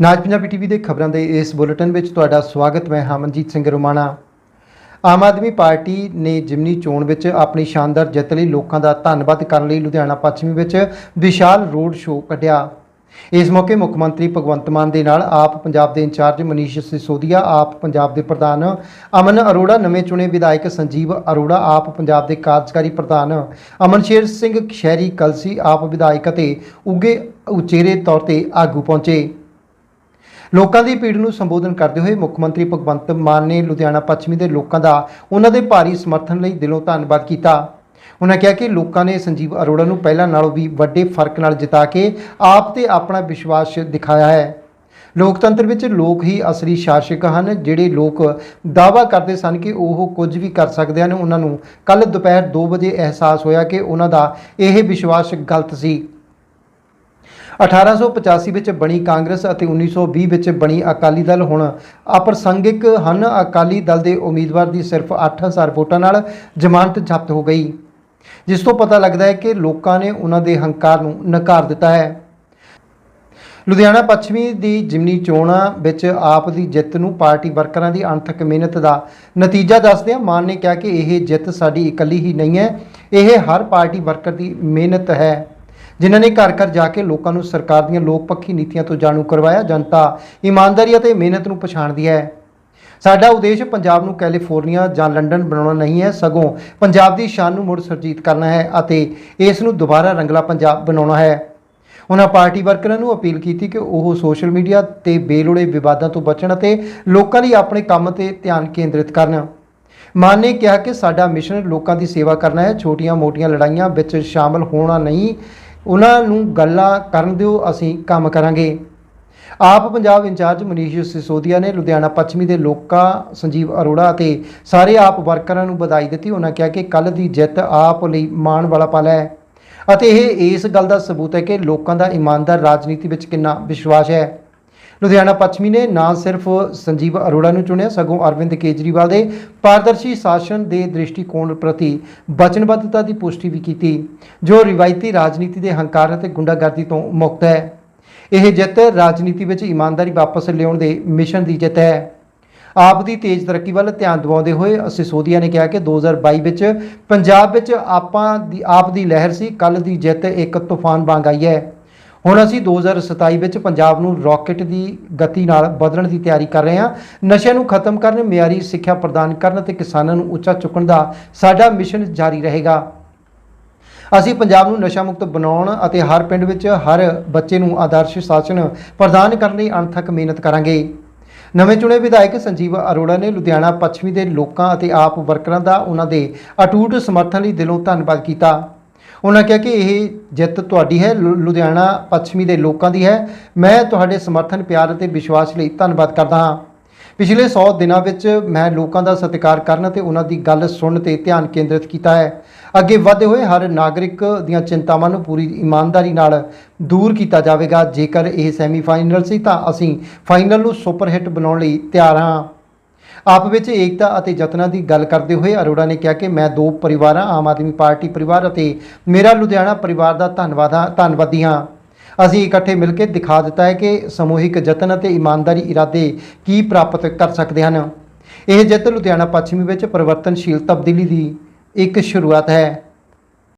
ਨਾਜ Punjabi TV ਦੇ ਖਬਰਾਂ ਦੇ ਇਸ ਬੁਲੇਟਿਨ ਵਿੱਚ ਤੁਹਾਡਾ ਸਵਾਗਤ, ਮੈਂ ਹਮਨਜੀਤ ਸਿੰਘ ਰੋਮਾਣਾ। ਆਮ ਆਦਮੀ ਪਾਰਟੀ ਨੇ ਜਿਮਨੀ ਚੋਣ ਵਿੱਚ ਆਪਣੀ ਸ਼ਾਨਦਾਰ ਜਿੱਤ ਲਈ ਲੋਕਾਂ ਦਾ ਧੰਨਵਾਦ ਕਰਨ ਲਈ ਲੁਧਿਆਣਾ ਪੱਛਮੀ ਵਿੱਚ ਵਿਸ਼ਾਲ ਰੋਡ ਸ਼ੋਅ ਕੱਢਿਆ। ਇਸ ਮੌਕੇ ਮੁੱਖ ਮੰਤਰੀ ਭਗਵੰਤ ਮਾਨ ਦੇ ਨਾਲ ਆਪ ਪੰਜਾਬ ਦੇ ਇੰਚਾਰਜ ਮਨੀਸ਼ ਸਿਸੋਦੀਆ, ਆਪ ਪੰਜਾਬ ਦੇ ਪ੍ਰਧਾਨ ਅਮਨ ਅਰੋੜਾ, ਨਵੇਂ ਚੁਣੇ ਵਿਧਾਇਕ ਸੰਜੀਵ ਅਰੋੜਾ, ਆਪ ਪੰਜਾਬ ਦੇ ਕਾਰਜਕਾਰੀ ਪ੍ਰਧਾਨ ਅਮਨਸ਼ੇਰ ਸਿੰਘ ਸ਼ਹਿਰੀ ਕਲਸੀ ਆਪ ਵਿਧਾਇਕ ਅਤੇ ਉੱਗੇ ਉਚੇਰੇ ਤੌਰ ਤੇ ਆਗੂ ਪਹੁੰਚੇ। ਲੋਕਾਂ ਦੀ ਭੀੜ ਨੂੰ ਸੰਬੋਧਨ ਕਰਦੇ ਹੋਏ ਮੁੱਖ ਮੰਤਰੀ ਭਗਵੰਤ ਮਾਨ ਨੇ ਲੁਧਿਆਣਾ ਪੱਛਮੀ ਦੇ ਲੋਕਾਂ ਦਾ, ਉਹਨਾਂ ਦੇ ਭਾਰੀ ਸਮਰਥਨ ਲਈ ਦਿਲੋਂ ਧੰਨਵਾਦ ਕੀਤਾ। ਉਹਨਾਂ ਕਿਹਾ ਕਿ ਲੋਕਾਂ ਨੇ ਸੰਜੀਵ ਅਰੋੜਾ ਨੂੰ ਪਹਿਲਾਂ ਨਾਲੋਂ ਵੀ ਵੱਡੇ ਫ਼ਰਕ ਨਾਲ ਜਿਤਾ ਕੇ ਆਪ ਤੇ ਆਪਣਾ ਵਿਸ਼ਵਾਸ ਦਿਖਾਇਆ ਹੈ। ਲੋਕਤੰਤਰ ਵਿੱਚ ਲੋਕ ਹੀ ਅਸਲੀ ਸ਼ਾਸਕ ਹਨ, ਜਿਹੜੇ ਲੋਕ ਦਾਅਵਾ ਕਰਦੇ ਸਨ ਕਿ ਉਹ ਕੁਝ ਵੀ ਕਰ ਸਕਦੇ ਹਨ। ਉਹਨਾਂ ਨੂੰ ਕੱਲ ਦੁਪਹਿਰ 2 ਵਜੇ ਅਹਿਸਾਸ ਹੋਇਆ ਕਿ ਉਹਨਾਂ ਦਾ ਇਹ ਵਿਸ਼ਵਾਸ ਗਲਤ ਸੀ। 1885 ਵਿੱਚ ਬਣੀ ਕਾਂਗਰਸ ਅਤੇ 1920 ਵਿੱਚ ਬਣੀ ਅਕਾਲੀ ਦਲ। ਹੁਣ ਅਪ੍ਰਸੰਗਿਕ ਹਨ। ਅਕਾਲੀ ਦਲ ਦੇ ਉਮੀਦਵਾਰ ਦੀ ਸਿਰਫ 8000 ਵੋਟਾਂ ਨਾਲ ਜ਼ਮਾਨਤ ਜ਼ਬਤ ਹੋ ਗਈ। ਜਿਸ ਤੋਂ ਪਤਾ ਲੱਗਦਾ ਹੈ ਕਿ ਲੋਕਾਂ ਨੇ ਉਹਨਾਂ ਦੇ ਹੰਕਾਰ ਨੂੰ ਨਕਾਰ ਦਿੱਤਾ ਹੈ। ਲੁਧਿਆਣਾ ਪੱਛਮੀ ਦੀ ਜਿਮਨੀ ਚੋਣਾਂ ਵਿੱਚ ਆਪ ਦੀ ਜਿੱਤ ਨੂੰ ਪਾਰਟੀ ਵਰਕਰਾਂ ਦੀ ਅਣਥਕ ਮਿਹਨਤ ਦਾ ਨਤੀਜਾ ਦੱਸਦਿਆਂ ਮਾਨ ਨੇ ਕਿਹਾ ਕਿ ਇਹ ਜਿੱਤ ਸਾਡੀ ਇਕੱਲੀ ਹੀ ਨਹੀਂ ਹੈ। ਇਹ ਹਰ ਪਾਰਟੀ ਵਰਕਰ ਦੀ ਮਿਹਨਤ ਹੈ। ਜਿਨ੍ਹਾਂ ਨੇ ਘਰ ਘਰ ਜਾ ਕੇ ਲੋਕਾਂ ਨੂੰ ਸਰਕਾਰ ਦੀਆਂ ਲੋਕ ਪੱਖੀ ਨੀਤੀਆਂ ਤੋਂ ਜਾਣੂ ਕਰਵਾਇਆ, ਜਨਤਾ ਇਮਾਨਦਾਰੀ ਅਤੇ ਮਿਹਨਤ ਨੂੰ ਪਛਾਣਦੀ ਹੈ। ਸਾਡਾ ਉਦੇਸ਼ ਪੰਜਾਬ ਨੂੰ ਕੈਲੀਫੋਰਨੀਆ ਜਾਂ ਲੰਡਨ ਬਣਾਉਣਾ ਨਹੀਂ ਹੈ, ਸਗੋਂ ਪੰਜਾਬ ਦੀ ਸ਼ਾਨ ਨੂੰ ਮੁੜ ਸੁਰਜੀਤ ਕਰਨਾ ਹੈ ਅਤੇ ਇਸ ਨੂੰ ਦੁਬਾਰਾ ਰੰਗਲਾ ਪੰਜਾਬ ਬਣਾਉਣਾ ਹੈ। ਉਹਨਾਂ ਪਾਰਟੀ ਵਰਕਰਾਂ ਨੂੰ ਅਪੀਲ ਕੀਤੀ ਕਿ ਉਹ ਸੋਸ਼ਲ ਮੀਡੀਆ ਤੇ ਬੇਲੋੜੇ ਵਿਵਾਦਾਂ ਤੋਂ ਬਚਣ ਅਤੇ ਲੋਕਾਂ ਲਈ ਆਪਣੇ ਕੰਮ ਤੇ ਧਿਆਨ ਕੇਂਦਰਿਤ ਕਰਨ। ਮਾਨ ਨੇ ਕਿਹਾ ਕਿ ਸਾਡਾ ਮਿਸ਼ਨ ਲੋਕਾਂ ਦੀ ਸੇਵਾ ਕਰਨਾ ਹੈ, ਛੋਟੀਆਂ-ਮੋਟੀਆਂ ਲੜਾਈਆਂ ਵਿੱਚ ਸ਼ਾਮਲ ਹੋਣਾ ਨਹੀਂ ਉਹਨਾਂ ਨੂੰ ਗੱਲਾਂ ਕਰਨ ਦਿਓ, ਅਸੀਂ ਕੰਮ ਕਰਾਂਗੇ। ਆਪ ਪੰਜਾਬ ਇੰਚਾਰਜ ਮਨੀਸ਼ ਸਿਸੋਦੀਆ ਨੇ ਲੁਧਿਆਣਾ ਪੱਛਮੀ ਦੇ ਲੋਕਾਂ, ਸੰਜੀਵ ਅਰੋੜਾ ਅਤੇ ਸਾਰੇ ਆਪ ਵਰਕਰਾਂ ਨੂੰ ਵਧਾਈ ਦਿੱਤੀ। ਉਹਨਾਂ ਕਿਹਾ ਕਿ ਕੱਲ ਦੀ ਜਿੱਤ ਆਪ ਲਈ ਮਾਣ ਵਾਲਾ ਪਲ ਹੈ। ਅਤੇ ਇਹ ਇਸ ਗੱਲ ਦਾ ਸਬੂਤ ਹੈ ਕਿ ਲੋਕਾਂ ਦਾ ਇਮਾਨਦਾਰ ਰਾਜਨੀਤੀ ਵਿੱਚ ਕਿੰਨਾ ਵਿਸ਼ਵਾਸ ਹੈ। ਲੁਧਿਆਣਾ ਪੱਛਮੀ ਨੇ ਨਾ ਸਿਰਫ ਸੰਜੀਵ ਅਰੋੜਾ ਨੂੰ ਚੁਣਿਆ, ਸਗੋਂ ਅਰਵਿੰਦ ਕੇਜਰੀਵਾਲ ਦੇ ਪਾਰਦਰਸ਼ੀ ਸ਼ਾਸਨ ਦੇ ਦ੍ਰਿਸ਼ਟੀਕੋਣ ਪ੍ਰਤੀ ਵਚਨਬੱਧਤਾ ਦੀ ਪੁਸ਼ਟੀ ਵੀ ਕੀਤੀ, ਜੋ ਰਿਵਾਇਤੀ ਰਾਜਨੀਤੀ ਦੇ ਹੰਕਾਰ ਅਤੇ ਗੁੰਡਾਗਰਦੀ ਤੋਂ ਮੁਕਤ ਹੈ। ਇਹ ਜਿੱਤ ਰਾਜਨੀਤੀ ਵਿੱਚ ਇਮਾਨਦਾਰੀ ਵਾਪਸ ਲਿਆਉਣ ਦੇ ਮਿਸ਼ਨ ਦੀ ਜਿੱਤ ਹੈ। ਆਪ ਦੀ ਤੇਜ਼ ਤਰੱਕੀ ਵੱਲ ਧਿਆਨ ਦਿਵਾਉਂਦੇ ਹੋਏ ਸਿਸੋਦੀਆ ਨੇ ਕਿਹਾ ਕਿ 2022 ਵਿੱਚ ਪੰਜਾਬ ਵਿੱਚ ਆਪਾਂ ਦੀ, ਆਪ ਦੀ ਲਹਿਰ ਸੀ ਕੱਲ ਦੀ ਜਿੱਤ ਇੱਕ ਤੂਫਾਨ ਵਾਂਗ ਆਈ ਹੈ। ਹੁਣ ਅਸੀਂ 2027 ਵਿੱਚ ਪੰਜਾਬ ਨੂੰ ਰਾਕਟ ਦੀ ਗਤੀ ਨਾਲ ਬਦਲਣ ਦੀ ਤਿਆਰੀ ਕਰ ਰਹੇ ਹਾਂ। ਨਸ਼ਿਆਂ ਨੂੰ ਖਤਮ ਕਰਨ, ਮਿਆਰੀ ਸਿੱਖਿਆ ਪ੍ਰਦਾਨ ਕਰਨ ਅਤੇ ਕਿਸਾਨਾਂ ਨੂੰ ਉੱਚਾ ਚੁੱਕਣ ਦਾ ਸਾਡਾ ਮਿਸ਼ਨ ਜਾਰੀ ਰਹੇਗਾ। ਅਸੀਂ ਪੰਜਾਬ ਨੂੰ ਨਸ਼ਾ ਮੁਕਤ ਬਣਾਉਣ ਅਤੇ ਹਰ ਪਿੰਡ ਵਿੱਚ ਹਰ ਬੱਚੇ ਨੂੰ ਆਦਰਸ਼ ਸ਼ਾਸਨ ਪ੍ਰਦਾਨ ਕਰਨ ਲਈ ਅਣਥੱਕ ਮਿਹਨਤ ਕਰਾਂਗੇ। ਨਵੇਂ ਚੁਣੇ ਵਿਧਾਇਕ ਸੰਜੀਵ ਅਰੋੜਾ ਨੇ ਲੁਧਿਆਣਾ ਪੱਛਮੀ ਦੇ ਲੋਕਾਂ ਅਤੇ ਆਪ ਵਰਕਰਾਂ ਦਾ ਉਹਨਾਂ ਦੇ ਅਟੂਟ ਸਮਰਥਨ ਲਈ ਦਿਲੋਂ ਧੰਨਵਾਦ ਕੀਤਾ। ਉਹਨਾਂ ਕਿਹਾ ਕਿ ਇਹ ਜਿੱਤ ਤੁਹਾਡੀ ਹੈ, ਲੁ- ਲੁਧਿਆਣਾ ਪੱਛਮੀ ਦੇ ਲੋਕਾਂ ਦੀ ਹੈ। ਮੈਂ ਤੁਹਾਡੇ ਸਮਰਥਨ, ਪਿਆਰ ਅਤੇ ਵਿਸ਼ਵਾਸ ਲਈ ਧੰਨਵਾਦ ਕਰਦਾ ਹਾਂ। ਪਿਛਲੇ 100 ਦਿਨਾਂ ਵਿੱਚ ਮੈਂ ਲੋਕਾਂ ਦਾ ਸਤਿਕਾਰ ਕਰਨ ਅਤੇ ਉਹਨਾਂ ਦੀ ਗੱਲ ਸੁਣਨ ਤੇ ਧਿਆਨ ਕੇਂਦਰਿਤ ਕੀਤਾ ਹੈ। ਅੱਗੇ ਵਧਦੇ ਹੋਏ ਹਰ ਨਾਗਰਿਕ ਦੀਆਂ ਚਿੰਤਾਵਾਂ ਨੂੰ ਪੂਰੀ ਇਮਾਨਦਾਰੀ ਨਾਲ ਦੂਰ ਕੀਤਾ ਜਾਵੇਗਾ। ਜੇਕਰ ਇਹ ਸੈਮੀਫਾਈਨਲ ਸੀ ਤਾਂ ਅਸੀਂ ਫਾਈਨਲ ਨੂੰ ਸੁਪਰ ਹਿੱਟ ਬਣਾਉਣ ਲਈ ਤਿਆਰ ਹਾਂ। ਆਪ ਵਿੱਚ ਏਕਤਾ ਅਤੇ ਯਤਨਾਂ ਦੀ ਗੱਲ ਕਰਦੇ ਹੋਏ ਅਰੋੜਾ ਨੇ ਕਿਹਾ ਕਿ ਮੈਂ ਦੋ ਪਰਿਵਾਰਾਂ ਆਮ ਆਦਮੀ ਪਾਰਟੀ ਪਰਿਵਾਰ ਅਤੇ ਮੇਰਾ ਲੁਧਿਆਣਾ ਪਰਿਵਾਰ ਦਾ ਧੰਨਵਾਦ ਹਾਂ, ਧੰਨਵਾਦੀ ਹਾਂ। ਅਸੀਂ ਇਕੱਠੇ ਮਿਲ ਕੇ ਦਿਖਾ ਦਿੱਤਾ ਹੈ ਕਿ ਸਮੂਹਿਕ ਯਤਨ ਅਤੇ ਇਮਾਨਦਾਰੀ ਇਰਾਦੇ ਕੀ ਪ੍ਰਾਪਤ ਕਰ ਸਕਦੇ ਹਨ। ਇਹ ਜਿੱਤ ਲੁਧਿਆਣਾ ਪੱਛਮੀ ਵਿੱਚ ਪਰਿਵਰਤਨਸ਼ੀਲ ਤਬਦੀਲੀ ਦੀ ਇੱਕ ਸ਼ੁਰੂਆਤ ਹੈ।